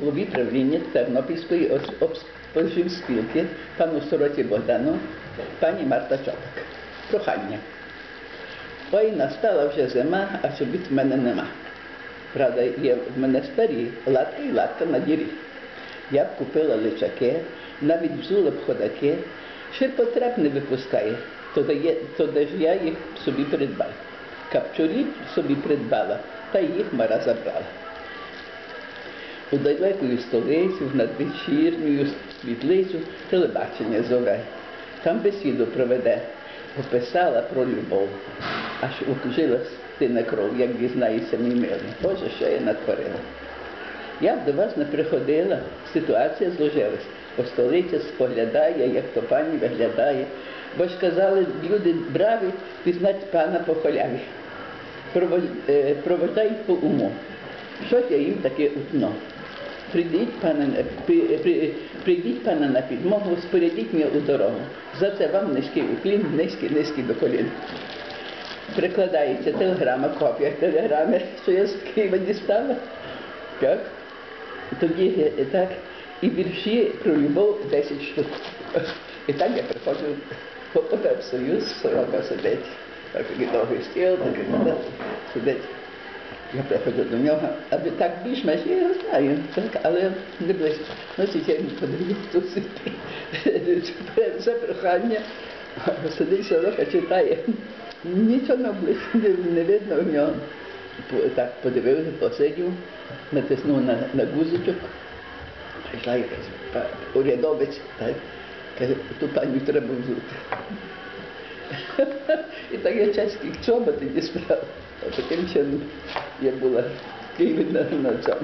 голові правління Тернопільської спілки пану Сороті Богдану, пані Марта Чопик. Прохання. Ой, настала вже зима, а чобіт в мене нема. Правда, є в мене старі латки і латка на дірі. Я б купила личаки, навіть взула б ходаки, ще потреб не випускає, то, дає, то де ж я їх собі придбаю. Капчурі собі придбала, та їх мара забрала. У далекою столицю, в надвечірню світлицю телебачення зове. Там бесіду проведе, описала про любов, аж укжилась ти на кров, як дізнається мій милий. Боже, що я натворила. Я б до вас не приходила, ситуація зложилась, бо столиця споглядає, як то пані виглядає, бо ж казали люди браві пізнать пана по халяві. Провод- е, Проводжають по уму. Що я їм таке утно? Прийдіть, пане, прийдіть, пане на підмогу, спорядіть мене у дорогу. За це вам низький уклін, низький, низький до колін. Прикладається телеграма, копія телеграми, що я з Києва дістала. Так? Тоді так, і вірші про любов 10 штук. І так я приходжу в Союз, сорока сидить. Так такий довгий стіл, такий сидить. Я приходжу до нього, аби так більш-менш, я його знаю, так, але не близько. Ну, ці я йому подаю, тут сидить. Це прохання. Сидить сорока, читає. Нічого не близько не, не видно в нього. По- Так подивився, посидів, натиснув на, на гузичок. Прийшла якась па- урядовець, так, каже, ту паню треба взути. І так я